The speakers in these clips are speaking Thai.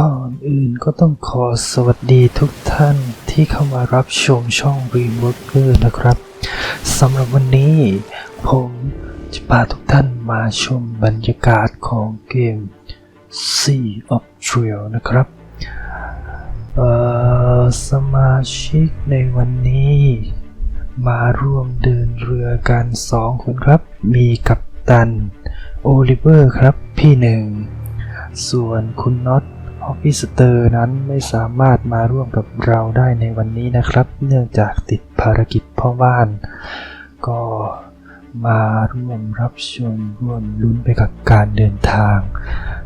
ก่อนอื่นก็ต้องขอสวัสดีทุกท่านที่เข้ามารับชมช่อง Reworker นะครับสำหรับวันนี้ ผมจะพาทุกท่านมาชมบรรยากาศของเกม Sea of Trail นะครับสมาชิกในวันนี้ มาร่วมเดินเรือกันสองคนครับ มีกัปตัน โอลิเวอร์ครับพี่หนึ่ง ส่วนคุณน็อต ออฟฟิสเตอร์นั้นไม่สามารถมาร่วมกับเราได้ในวันนี้นะครับ เนื่องจากติดภารกิจพ่อบ้าน ก็มาร่วมรับชมร่วมลุ้นไปกับการเดินทาง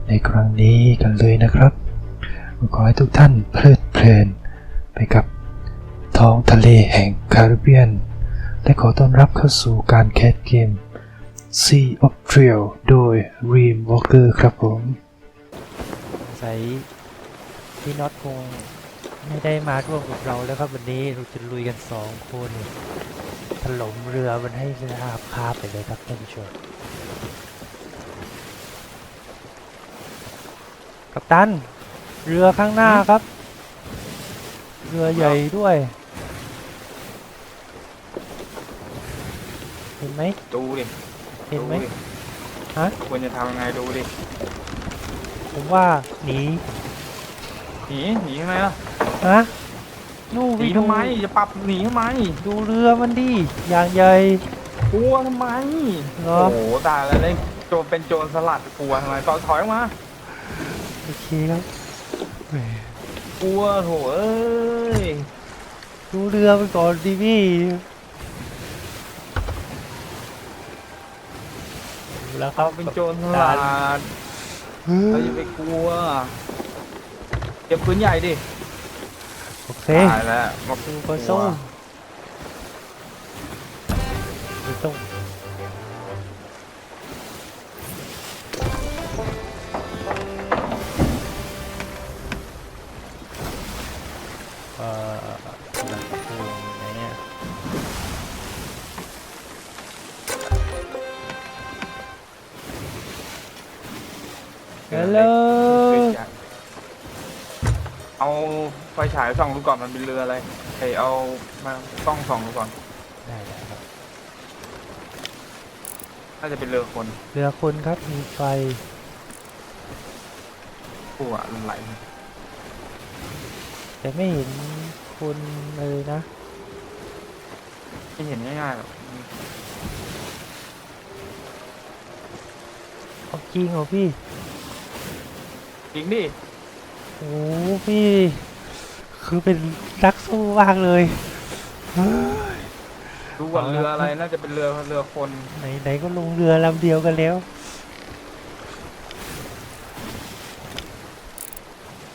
ในครั้งนี้กันเลยนะครับ ขอให้ทุกท่านเพลิดเพลินไปกับท้องทะเลแห่งคาริเบียน และขอต้อนรับเข้าสู่การแคสเกม Sea of Trail โดย Ream Walker ครับผม สงสัยพี่น็อตคงไม่ได้มาร่วมกับเราแล้วครับวันนี้เราจะลุยกันสองคนถล่มเรือมันให้ราบคาบไปเลยครับท่านผู้ชมกัปตัน เรือข้างหน้าครับ เรือใหญ่ด้วย เห็นไหมดูดิเห็นไหมดูดิฮะควรจะทำยังไงดูดิ ผมว่าหนีหนีหนีทำไมล่ะฮะนู่นหไปนีดูทำไมจะปรับหนีทำไมดูเรือมันดิอย่างใหญ่กลัวทำไมเหรอโอ้โหตายแล้วเล่นโจรเป็นโจรสลัดกลัวทำไมตอนถอยออกมาโอเคครับแหมกลัวโถเอ้ยดูเรือไปก่อนดิพี่แล้วครัเราบเป็นโจรสลัด เราอย่าไปกลัวเก็บปืนใหญ่ดิโอเคตายแล้วมาดูกก็ลัสู้วไม่ต้อง ฉายส่องดูก่อนมันเป็นเรืออะไรเอ้ยเอามาต้องส่องดูก่อนได้แล้วครับน่าจะเป็นเรือคนเรือคนครับมีไฟกลัวไหลแต่ไม่เห็นคนเลยนะไม่เห็นง่ายๆหรอกเอาจริงเหรอพี่จริงดิโอ้พี่ คือเป็นนักสู้มากเลยเฮ้ยดูว่าเรืออะไรน่าจะเป็นเรือเรือคนไหนไหนก็ลงเรือลำเดียวกันแล้ว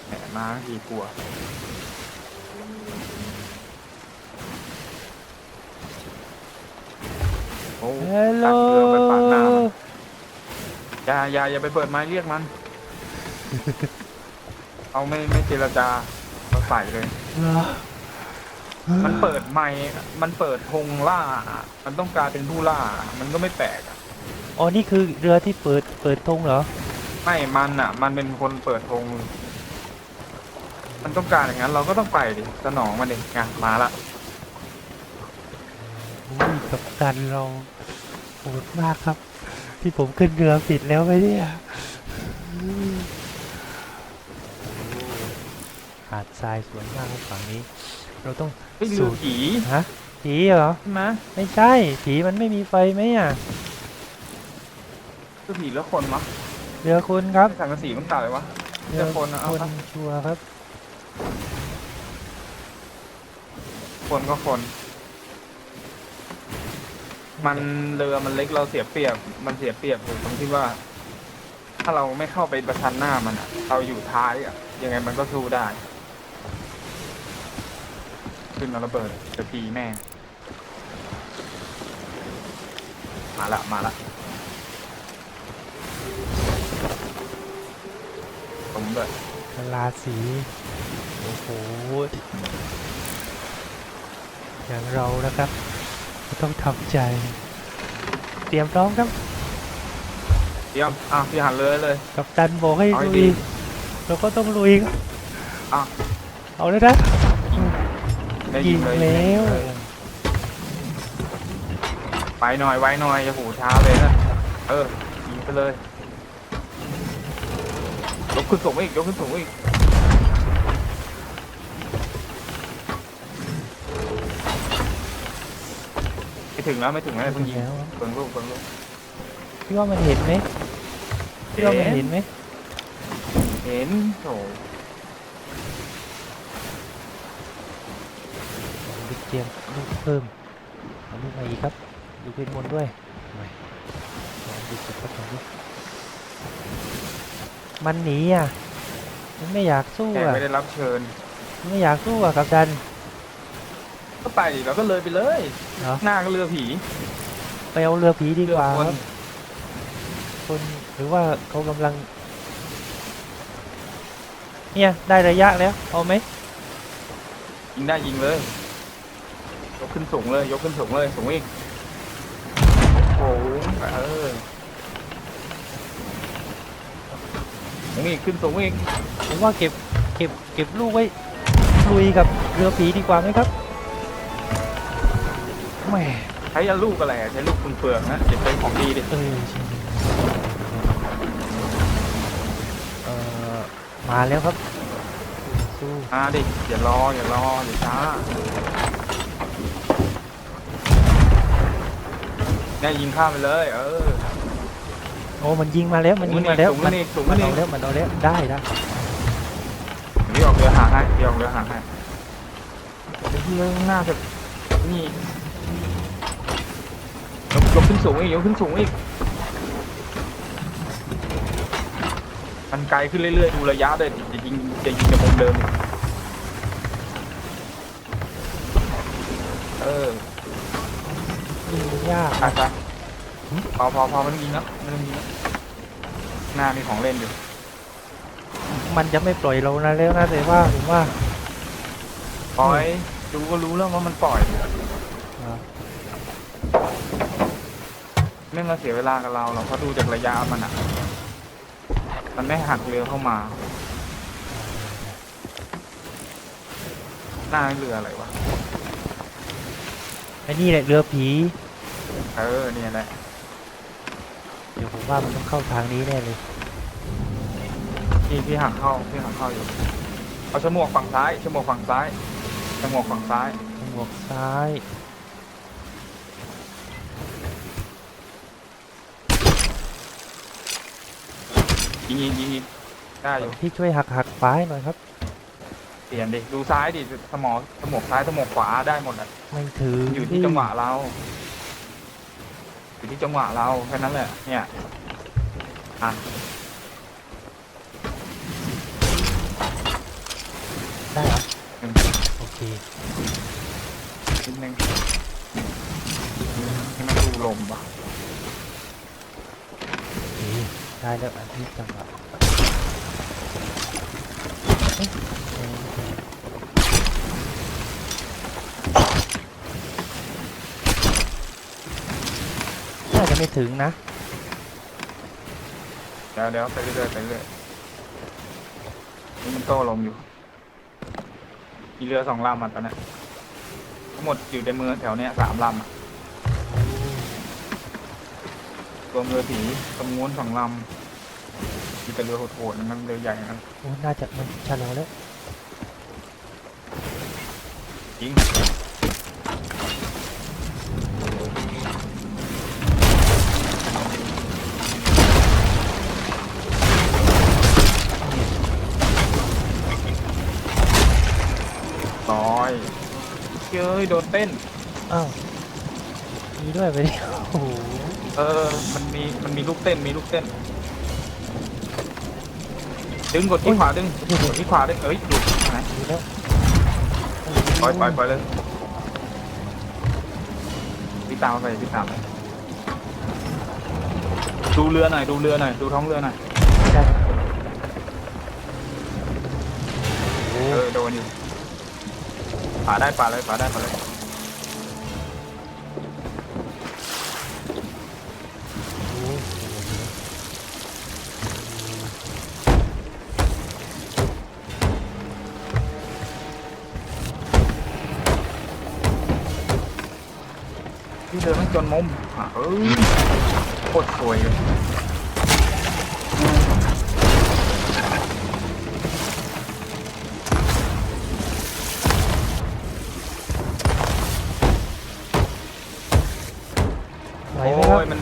แหมมาทีกลัวโอ้ฮัลโหล ตักเรือไปปากน้ำมันอย่าอย่าอย่าไปเปิดไม้เรียกมัน เอาไม่ไม่เจรจาเรา ใส่เลยเหรอมันเปิดไม้มันเปิดธงล่า มันต้องกลายเป็นผู้ล่า มันก็ไม่แปลกอะอ๋อ นี่คือเรือที่เปิดเปิดธงเหรอ ไม่มันอะ มันเป็นคนเปิดธง มันต้องการอย่างนั้น เราก็ต้องไปดิ สนองมันดิไงมาละอุ้ยกับตันเราโหดมากครับ ที่ผมขึ้นเรือผิดแล้วไหมเนี่ยหาดทรายสวยมากครับฝั่งนี้ เราต้องเฮ้ยเรืสูอดผีฮะผีเหรอ ใช่ไหมไม่ใช่ผีมันไม่มีไฟไหมอะเรือผีแล้วคนมะเรือคนครับสังกะสีมันต่ายวะ เรือคนอะเอาคนครับ ชัวร์ครับ คนก็คน มันเรือมันเล็กเราเสียเปรียบ มันเสียเปรียบตรงที่ว่า ถ้าเราไม่เข้าไปประชันหน้ามันอะเราอยู่ท้ายอะยังไงมันก็สู้ได้ ขึ้นมาระเบิดเดี๋ยวผีแม่มาละมาละผมเลยกลาสีโอ้โหอย่างเรานะครับก็ต้องทำใจ เตรียมพร้อมครับ เตรียมอะพี่หันเลยเลย กับตันบอกให้เอาให้ลุดียเราก็ต้องลุยครับอะเอาเลยนะ ได้ยิยิงงเลยแล้วเออไปหน่อยไว้หน่อยอย่าหูช้าเลยนะเออยิงไปเลยยกขึ้นสูงอีกยกขึ้นสูงอีกไม่ถึงแล้วไม่ถึงแล้วเพิ่งยิงแล้ว เพิ่งลูกเพิ่งลูกพี่ว่ามันเห็นไหมพี่ว่ามันเห็นไหมเห็นโถ ลูกเจียมลูกเพิ่มเอาลูกมาอีกครับลูกเป็นบนด้วยไม่ลองดูสักหน่อยดิมันหนีอะ มันไม่อยากสู้แกอะไม่ได้รับเชิญ มันไม่อยากสู้อะกับดัน ก็ไปดิเราก็เลยไปเลยเหรอ หน้าก็เรือผี ไปเอาเรือผีดีกว่าเรือคครันบคนหรือว่าเขากำลัง เนี่ยได้ระยะแล้วเอาไหมยิงได้ยิงเลยยก ขึ้นสูงเลย ยกขึ้นสูงเลย สูงอีกโอ้โหเออสูงอีกขึ้นสูงอีกผมว่าเก็บเก็บเก็บลูกไว้ลุยกับเรือผีดีกว่าไหมครับแหม่ใช้ลูกอะไรอะใช้ลูกคุณเฟืองนะอย่าใช้ของดีดิเออใช่เออมาแล้วครับสู้มาดิอย่ารออย่ารออย่าช้า นี่ยยิงข้ามไปเลย เออ โอ้มันยิงมาแล้วมันยิงมาแล้วสูงมัขึ้นอีกสูงมัขึ้นนอีเอากแล้วมันเอาแล้วได้ได้เดี๋ยวออกเรือหางให้เดี๋ยวออกเรือหางให้เรือหน้าจะนี่ยกยกขึ้นสูงอีกยกขึ้นสูงอีกมันไกลขึ้นเรื่อยๆดูระยะด้วยจะยิงจะยิงจากมุมเดิมอีกเออ ยิงยากไปไปพอพอพอไม่ต้องยิงแล้วไม่ต้องยิงแล้วหน้ามีของเล่นอยู่มันจะไม่ปล่อยเรานะแล้วนะแต่ว่าผมว่าปล่อยดูก็รู้แล้วว่ามันปล่อยอ่าไม่มาเสียเวลากับเราหรอกเพราะดูจากระยะมันอะ มันไม่หักเรือเข้ามาหน้าเรืออะไรวะไอ้นี่แหละเรือผี เออเนี่ยแหละเดี๋ยวผมว่ามันต้องเข้าทางนี้แน่เลย พี่พี่หักเข้าพี่หักเข้าอยู่เอาฉมวกฝั่งซ้ายฉมวกฝั่งซ้ายฉมวกฝั่งซ้ายหมวกซ้าย ยิงยิงยิงยิงได้อยู่พี่ช่วยหักหักฟ้ายหน่อยครับ เปลี่ยนดิดูซ้ายดิสมองสมองซ้ายสมองขวาได้หมดอะไม่ถึงอยู่ที่จังหวะเรา อยู่ที่จังหวะเราแค่นั้นแหละ เนี่ยอะได้เหรอหนึ่งโอเคนิดนึงให้มันดูลมป่ะโอเคได้แล้วอันที่จังหวะเอ๊ะเอ๊ะน่าจะ ไม่ถึงนะ เดี๋ยวเดี๋ยวไปเรื่อยๆไปเรื่อยนี่มันโต้ลมอยู่ มีเรือสองลำอะตอนเนี้ยทั้งหมดอยู่ในเมืองแถวเนี้ยสามลำอะรวมเรือผีตรงนู้นสองลำมีแต่เรือโหดๆนั่นเรือใหญ่นั่นโอ้น่าจะมันชะลอแล้ว ยิง อยเฮ้ยโดนเต้น อ้าวมีด้วยไปดิโอ้โหเออ มันมี มันมีลูกเต้น มีลูกเต้น ดึงกดที่ขวาดึง กดที่ขวาดึง เอ้ยดูไหนมีแล้วปล่อยปล่อยปล่อยเลยพี่ตามไปพี่ตามไปดูเรือหน่อย ดูเรือหน่อย ดูท้องเรือหน่อย ได้โอ้เออ โดนอยู่ ปาได้ป่าเลยปาได้ป่าเลยที่เดินไม่จนมุมอะเออโคตรสวยเลย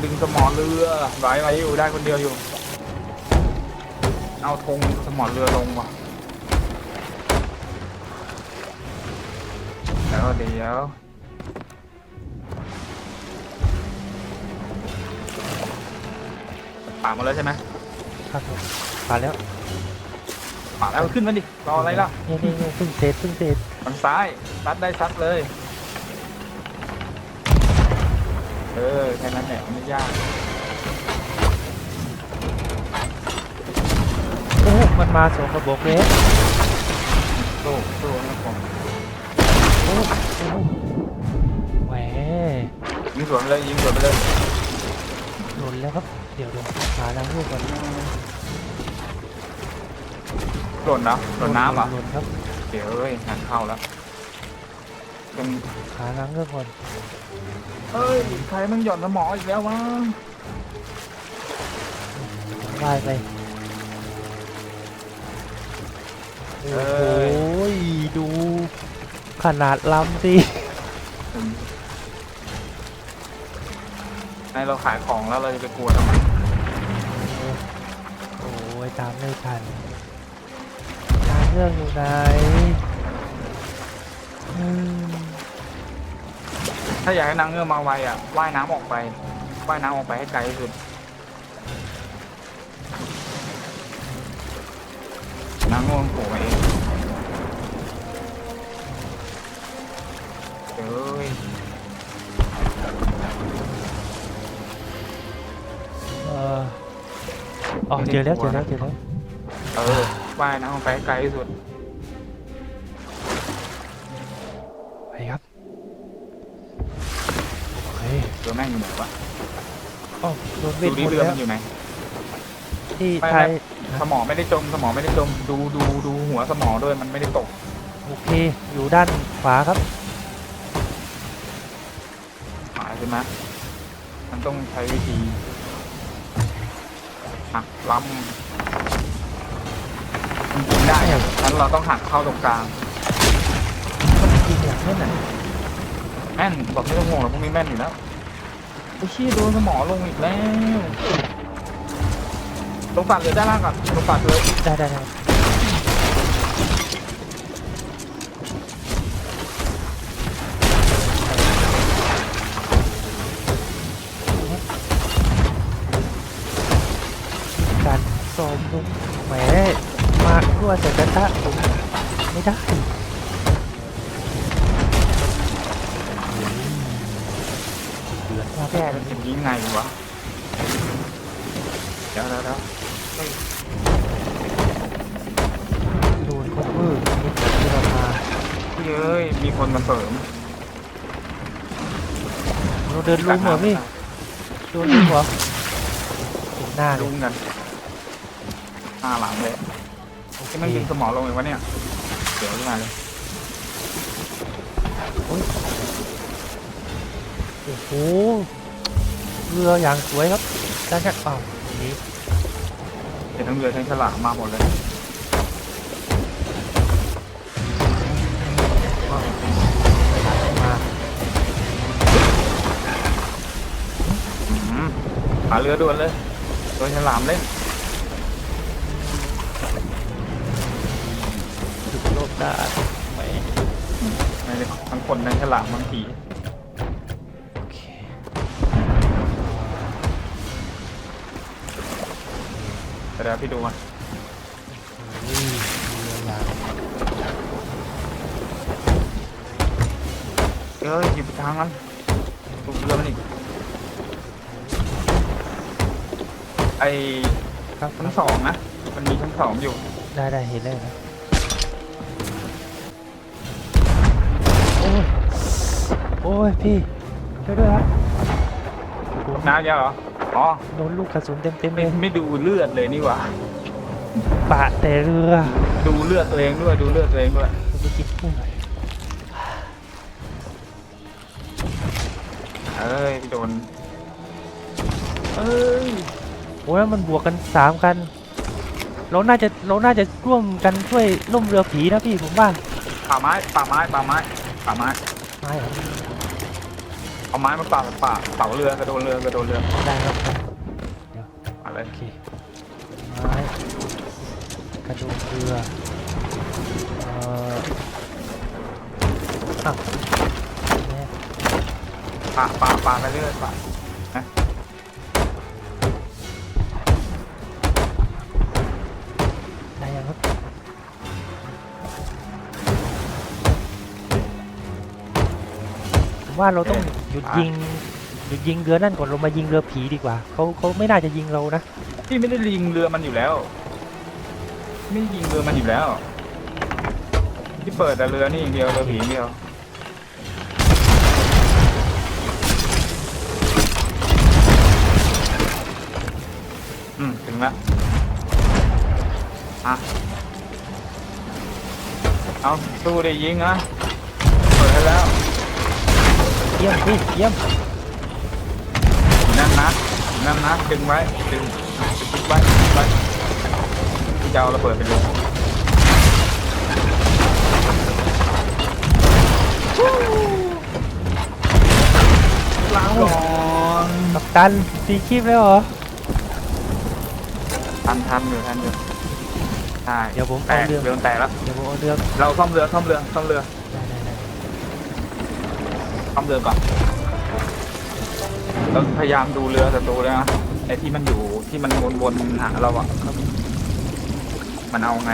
ดึงสมอเรือไหวไหวอยู่ได้คนเดียวอยู่ เอาธงสมอเรือลงว่ะแล้วเดี๋ยวป่าหมดแล้วใช่ไหมครับผมผ่านแล้วป่าแล้วขึ้นมาดิรออะไรล่ะนี่นี่นี่เพิ่งเสร็จเพิ่งเสร็จทางซ้ายซัดได้ซัดเลย ออแค่นั้นแหละไม่ยากโอ้มันมาสองกระบอกเลยโซ่โซ่นะผมโอ้โอ้แหมยิงสวนไปเลยยิงสวนไปเลยหล่นแล้วครับ เดี๋ยวเดี๋ยวหาน้ำลูกก่อนหล่นนะหล่นน้ำอะหล่นครับเดี๋ยวเอ้ยงานเข้าแล้ว เป็นหาน้ำลูกก่อนเอ้ยใครมันหย่อนสมออีกแล้ววะว่ายไปโอ้โหดูขนาดลำสิในเราขายของแล้วเราจะไปกลัวทำไมโอ้ยตามไม่ทันน้ำเรื่องอยู่ไหนอืม ถ้าอยากให้นางเงือกมาไวอะว่ายน้ำออกไปว่ายน้ำออกไปให้ไกลที่สุดนางเงือกโผล่มาเองเอ้ยเอออ๋อเจอแล้วเจอแล้วเจอแล้ว เออว่ายน้ำออกไปให้ไกลที่สุด เคเรือแม่งอยู่ไหนวะอ๋อโดนเวดูทดิหมดเรือแล้มัวนอยู่ไหน ที่ไม่ไทยสมอไม่ได้จมสมอไม่ได้จมดูดูดูหัวสมอด้วยมันไม่ได้ตกโอเค อยู่ด้านขวาครับหมายใช่ไหมมันต้องใช้วิธีหักลำมันกินได้อะงั้นเราต้องหักเข้าตรงกลางจริงอย่างนั้นน่ะแม่นบอกไม่ต้องห่วงหรอกพวกนี้แม่นอยู่แล้ว ไอ้ชี้โดนสมอลงอีกแล้ว ลงฝากเรือด้านล่างก่อน ลงฝากเรือได้ได้ได้การซ้อมลุกแหมมาทั่วใส่กระทะผมไม่ได้ เดือดมากแก้มันเป็นยังไงวะเดี๋ยวเดี๋ยวเดี๋ยวโดนคอเวอร์นี่ที่เรามาเฮ้ยมีคนมาเสริมเราเดินลุมเหรอพี่โดนลุมเหรอถึงหน้าเลลุยงกันหน้าหลังเลยโอเคที่ไม่ยิงสมอลงเลยวะเนี่ยเดี๋ยวขึ้นมาเลยโอ้โห เรืออย่างสวยครับด้านข้างอ้าวตรงนี้เห็นทั้งเรือทั้งฉลามมาหมดเลยมาอืมหาเรือด่วนเลยโดนฉลามเล่นถึงโลกได้แหมไม่ได้ทั้งคนทั้งฉลามทั้งผี เดี๋ยวพี่ดูมันอุ้ยเรืออย่างเอ้ยอยู่ไปทางนั้นดูเรือมันอีกไอครับชั้นสองนะ มันมีชั้นสองอยู่ ได้ได้เห็นแล้วนะโอ้ย โอ้ย พี่ช่วยด้วยครับผมน้ำเยอะเหรอ อ๋อโดนลูกกระสุนเต็มเต็มๆเลไม่ยไม่ดูเลือดเลยนี่หว่า ปะแต่เรือดูเลือดตัวเองด้วยดูเลือดตัวเองด้วยผมไปกินกุ้งหน่อยอเอ้ยโดน เอ้ยโอ้ยมันบวกกันสามกันเราน่าจะเราน่าจะร่วมกันช่วยล่มเรือผีนะพี่ผมว่าป่าไม้ป่าไม้ป่าไม้ป่าไม้ ไม่ครับ เอาไม้มาป่าป่าเป่าเรือกระโดดเรือกระโดดเรือได้ครับได้อะไรโอเคไม้กระโดดเรือเอ่ออ้าวแย่ป่าป่าป่าไปเรื่อยป่าได้ ว่าเราต้องหยุดยิงหยุดยิงเรือนั่นก่อนเรามายิงเรือผีดีกว่าเขาเขาไม่น่าจะยิงเรานะพี่ไม่ได้ยิงเรือมันอยู่แล้ว ไม่ได้ยิงเรือมันอยู่แล้วที่เปิดแต่เรือนี่อย่างเดียวเรือผีอย่างเดียวอืมถึงแล้วอะเอาสู้ได้ยิงนะ ยี่ยมพี่เยี่ยมนั่นนะนั่นนะดึงไว้ดึงดึงไว้ดึงไว้ที่จะเอาระเบิดไปลงลาก่อนกับตันตีคีบแล้วเหรอทันทันอยู่ทันอยู่ใช่เดี๋ยวผมแตเอากเรือ เรือแตกแล้ว เดี๋ยวผมเอาเรือ เราซ่อมเรือซ่อมเรือซ่อมเรือ ได้ได้ได้ซ่อมเรือก่อนเราพยายามดูเรือศัตรูเลยนะไอ้ที่มันอยู่ที่มันวนๆหาเราอะมันเอาไง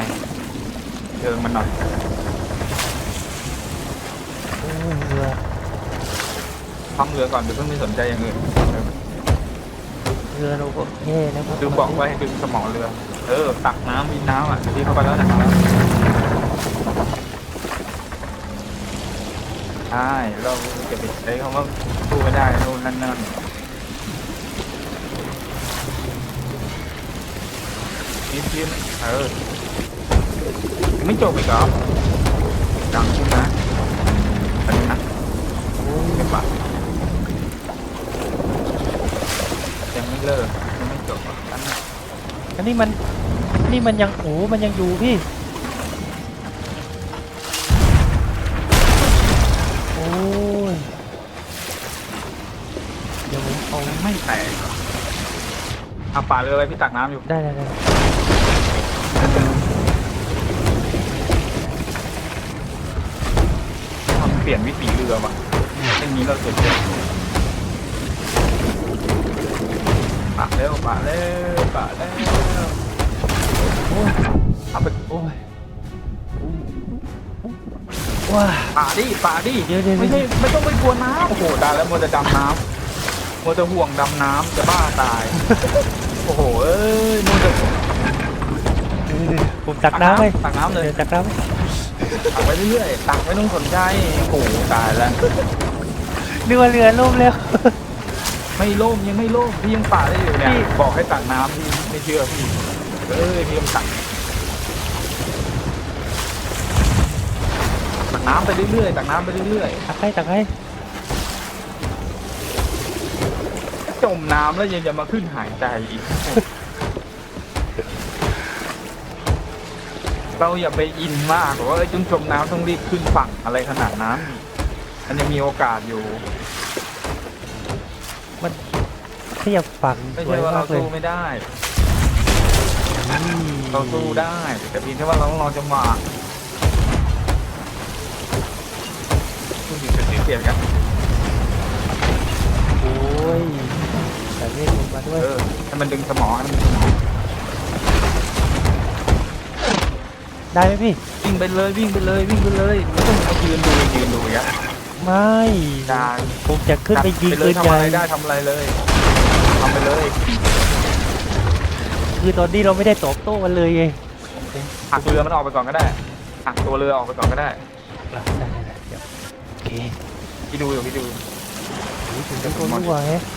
เชิงมันหน่อยโอ้ยเรือซ่อมเรือก่อนเดี๋ยวเพิ่งไม่สนใจอย่างอื่นเรือเราก็แย่นะครับดูบอกไว้ให้ดึงสมองเรือ เออ ตักน้ำมีน้ำอะที่เข้าไปแล้วตักน้ำ ใช่เราจะไปใช้คำว่าสู้ไม่ได้นู่นนั่นนั่นนิดนิดเออไม่จบอีกเหรอดังขึ้นนะอันนี้นะโอ้ยเก็บปะยังไม่เลิกยังไม่จบอะอันนั้นอันนี้มันนี่มันยังโอ้มันยังอยู่พี่ เอาป่าเรืออะไรพี่ตักน้ำอยู่ ได้ได้ได้ทำเปลี่ยนวิถีเรือว่ะเส้นนี้เราเสร็จเลยป่าเร็วป่าเร็วป่าเร็วโอ้ยเอาไปโอ้ยว้าป่าดิป่าดิเดี๋ยวเดี๋ยวไม่ใช่ไม่ต้องไปกลัวน้ำโอ้โหได้แล้วมัวแต่ดำน้ำมัวแต่ห่วงดำน้ำจะบ้าตาย โอ้โหเอ้ยมัวแต่ผมตักน้ำไว้ตักน้ำเลยดี๋วตักน้ำไว้ตักไปเรื่อยๆตักไม่ต้องสนใจโอ้โหตายแล้วนึกว่าเรือล่มแล้วไม่โล่งยังไม่โล่งพี่ยังป่าได้อยู่เนี่ยพี่บอกให้ตักน้ำพี่ไม่เชื่อพี่เอ้ยพี่ยังตักตักน้ำไปเรื่อยๆตักน้ำไปเรื่อยตักให้ตักให้ มน้ำแล้วยังจะมาขึ้นหายใจอีก เราอย่าไปอินมากว่าเอ้ยจนจมน้ำต้องรีบขึ้นฝั่งอะไรขนาดนั้นมันยังมีโอกาสอยู่ มันเทียบฝั่งไม่สวใช่ยว่าเรามากเลยสู้ไม่ได้ เราสู้ได้แต่เพียงแค่ว่าเราต้องรอจังหวะสู้อยู่จะเปลี่ยนกัน โอ้ยแต่ เรียกลงมาด้วยเออให้มันดึงสมองให้มันดึงสมองได้ไหมพี่ วิ่งไปเลยวิ่งไปเลยวิ่งไปเลยไม่ต้องมายืนดูยืนดูอย่างเงี้ยไม่ได้ผมจะขึ้นไปยิงเลปืยนทำใหอะญ่ไรได้ทำอะไรเลยทำไปเลยคือตอนนี้เราไม่ได้ตอบโต้กันเลยไงหักเรือมันออกไปก่อนก็ได้หักตัวเรือออกไปก่อนก็ได้ได้ได้ได้เดี๋ยวโอเคพี่ดูอยู่พี่ดู โอ้ยถึงจะตัวรั่วไงหา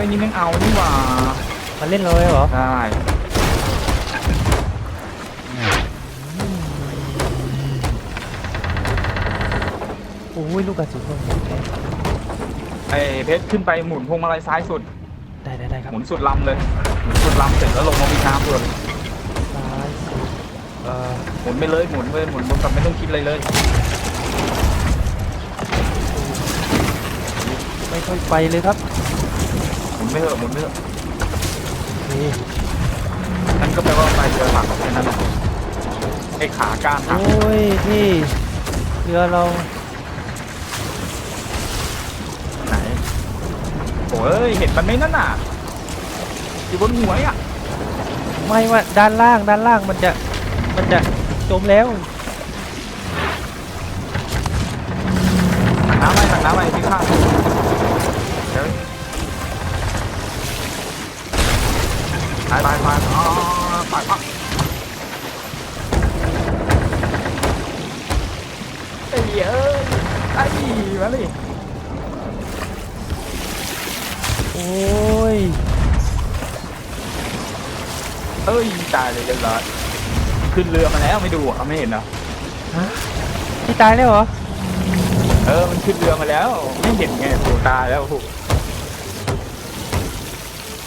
ยโอ้ยยนี่แม่งเอานี่หว่ามาเล่นเลยเหรอ ได้โอ้ยลูกกระสุนพวกนี้ไอ้เพชรขึ้นไปหมุนพวงมาลัยซ้ายสุด ได้ได้ได้ครับหมุนสุดลำเลยหมุนสุดลำเสร็จแล้วลงมามีน้ำเลยซ้ายสุดเอ่อหมุนไปเลยหมุนไปหมุนแบบไม่ต้องคิดอะไรเลย ไม่ค่อยไปเลยครับหมุ นไม่เถอะหมุนไม่เถอะโอเคนั่นก็แปลว่าไปเรือหลักแค่นั้นแหละไอ้ขาก้านหักโอ้ยที่เรือเราไหนโอ้ยเห็นมันไหมนั่นน่ะอยู่บนหัวอะไม่ว่าด้านล่างด้านล่างมันจะมันจะจมแล้วถังน้ำไปถังน้ำไปที่ข้าง ไปไปไปอ๋อไปไปไอ้เหี้ยเอ้ยไอ้มาดิโอ้ยเอ้ยตายเลยเรียบร้อยขึ้นเรือมาแล้วไม่ดูเหรอะไม่เห็นเหรอที่ตายแล้วเหรอ เออมันขึ้นเรือมาแล้ว ไม่เห็นไงโผตายแล้วโอ้โห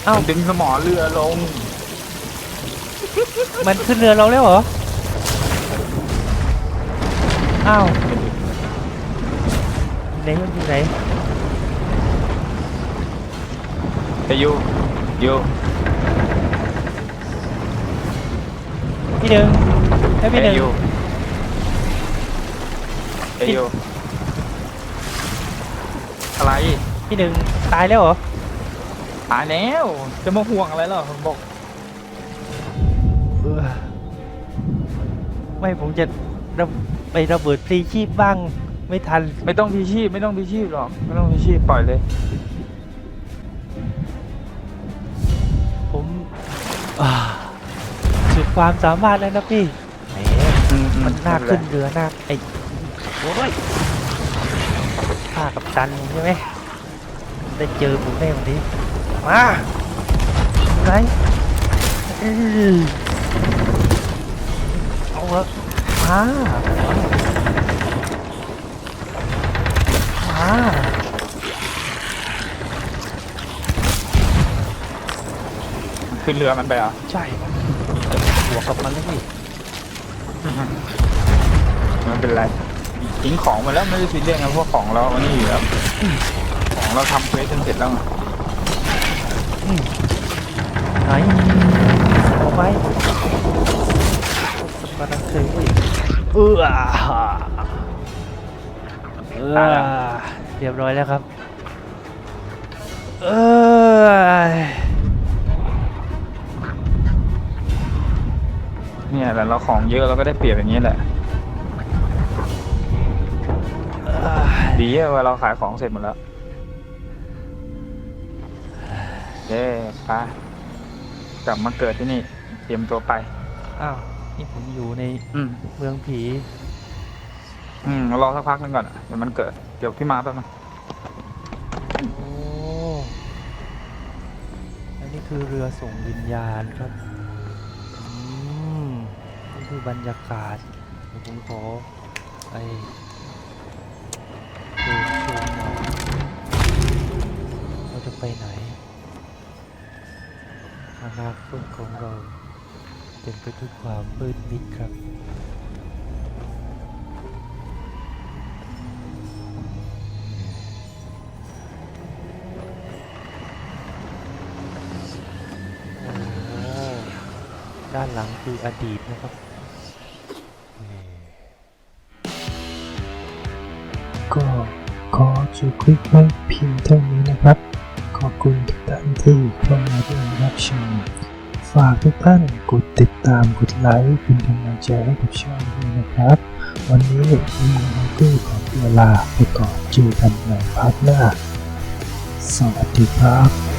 เอ้า มันดึงสมอเรือลง มันขึ้นเรือเราแล้วเหรอ อ้าวไหนมันอยู่ไหนไอ้ยูยูพี่หนึ่งให้พี่หไอ้นึ่งยูไอ้ยูอะไรพี่หนึ่งตายแล้วเหรอ ตายแล้ว จะมาห่วงอะไรเหรอผมบอกเออไม่ผมจะระไประเบิดพลีชีพบ้าง ไม่ทัน ไม่ต้องพีชีพไม่ต้องพีชีพหรอกไม่ต้องพีชีพปล่อยเลย ผมอ่าสุดความสามารถแล้วนะพี่แหมอือืมันน่าไเป็ขึ้นไรเรือน่าไอ้โอ้ยข้ากับตันใช่ไหมได้เจอผมแน่วันนี้ มาไหนอื้อเอาเถอะมามาขึ้นเรือมันไปเหรอะใช่หัวกับมันเลยพี่มันเป็นไรทิ้งของมาแล้วไม่ได้ซีเรียสนะเพราะของเราอันนี้อยู่แล้วของเราทำเควสจนเสร็จแล้วไง ไหนเอาไปมาดังเคยเออเออเรียบร้อยแล้วครับ เออเนี่ยแต่เราของเยอะเราก็ได้เปรียบอย่างนี้แหละ ดีอะเวลาเราขายของเสร็จหมดแล้ว เย้ไปกลับมาเกิดที่นี่ เตรียมตัวไป อ้าว นี่ผมอยู่ในอืม เมืองผี อืมรอสักพักหนึงก่อนอะเดี๋ยวมันเกิด เดี๋ยวพี่มาแป๊บนึงโอ้อันนี้คือเรือส่งวิญญาณครับ อืมนี่คือบรรยากาศเดี๋ยวผมขอไปเดินชมหน่อยเราจะไปไหนอ นาคตของเราเต็มไปด้วยความมืดมิดครับด้านหลังคืออดีตนะครับก็ขอจบคลิปไว้เพียงเท่านี้นะครับ ขอบคุณ ช่องฝากทุกท่านกดติดตามกดไลค์เป็นกำลังใจให้กับช่องด้วยนะครับ วันนี้มีมาเกอร์ของเวลาไปก่อนเจอกันในพาร์ทหน้าสวัสดีครับ